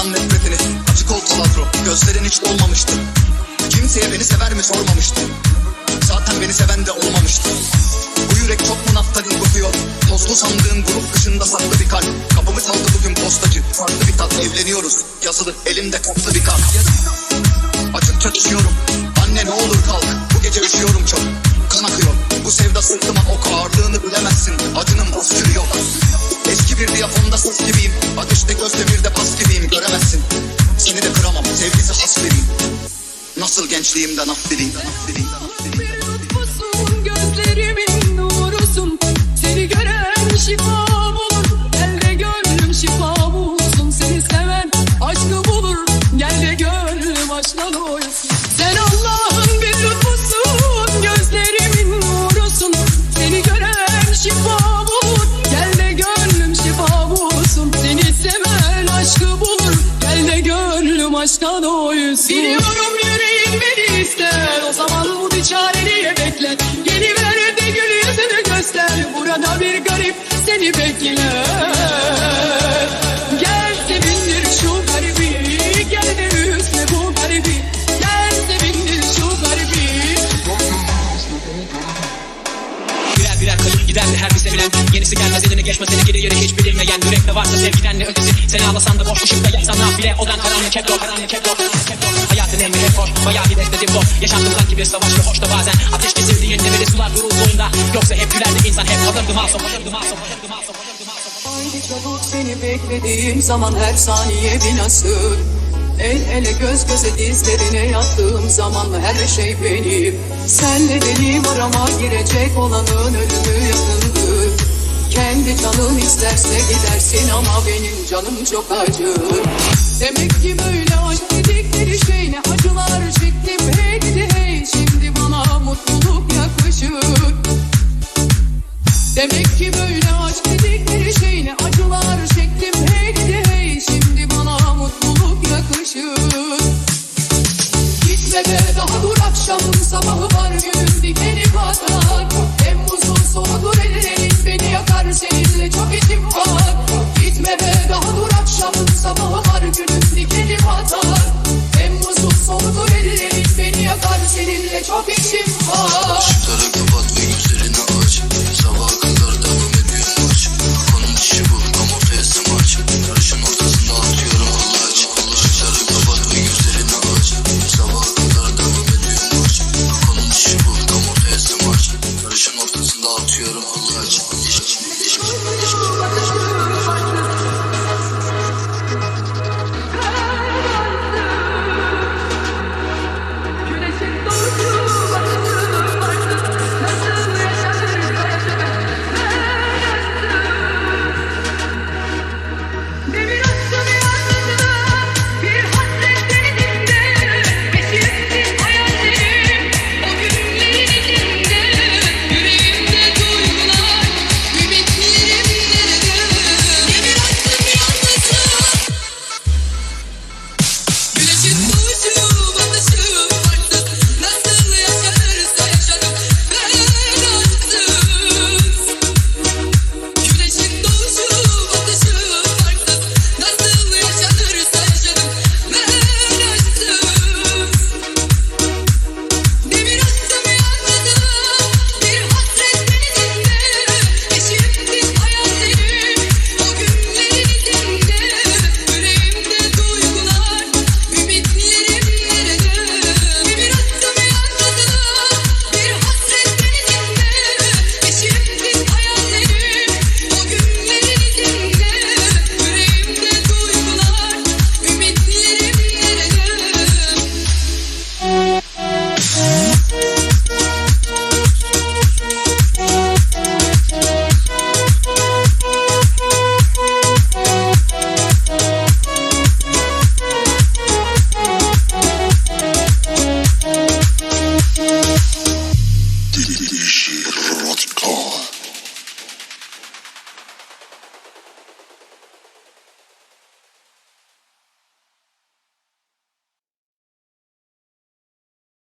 çocukların tıkanan nefretini Açık gözlerin hiç olmamıştı Kimseye beni sever mi sormamıştım Zaten beni seven de olmamıştı. Bu yürek çok mu naftalin kokuyor? Tozlu sandığın grup dışında saklı bir kalp. Kapımı çaldı bugün postacı. Farklı bir tat evleniyoruz. Yazılı elimde kaplı bir kart Açıkça düşüyorum Anne ne olur kalk. Bu gece üşüyorum çok. Kan akıyor. Bu sevda sırtıma ok ağırlığını bilemezsin. Acının yok Eski bir diyafonda sus gibiyim. Ateşte göz demirde gençliğimden. Bir lütfusun gözlerimin nurusun Seni gören şifa Gel de gönlüm şifa Seni seven aşkı bulur Gel de gönlüm aşkla doysun Sen Allah'ın bir lütfusun Gözlerimin nurusun Seni gören şifa Gel de gönlüm şifa Seni seven aşkı bulur Gel de gönlüm aşkla doysun Biliyorum yüreğin beni ister O zaman bu bir çare niye bekler Yeni ver de gül yüzünü göster. Burada bir garip seni bekler Gel sevindir şu garibi. Gel de üzme bu garibi. Gel sevindir şu garibi. Birer birer kayıp gider her bir sevilen Yenisi gelmez eline geçmez seni geri geri hiç bilinmeyen Yürekte varsa sevgiden de ötesi. Seni ağlasan da boş ışıkta yatsan nafile Odan karanlık hep yok karanlık hep yok. Hayatın emri hep hoş bayağı bir bekledim boş Yaşantım sanki bir savaş ve hoş da bazen. Ateş kesildiğinde beri sular durulduğunda Yoksa hep gülerdi insan hep kalırdı masum Kalırdı masum kalırdı masum Haydi çabuk seni beklediğim zaman her saniye bir nasıl? El ele göz göze dizlerine yattığım zaman her şey benim Senle benim arama girecek olanın ölümü yakındır Kendi canın isterse gidersin ama benim canım çok acır Demek ki böyle aşk dedikleri şey ne? Acılar çektim hey hey Şimdi bana mutluluk yakışır. Demek ki böyle aşk dedikleri şey ne? Acılar çektim hey gidi hey Şimdi bana mutluluk yakışır. Gitme be daha dur akşamın sabahı seninle çok içim var Gitme be daha dur akşamın sabahı var günün dikeni batar. Temmuz'un soğudur ellerin beni yakar. Seninle çok içim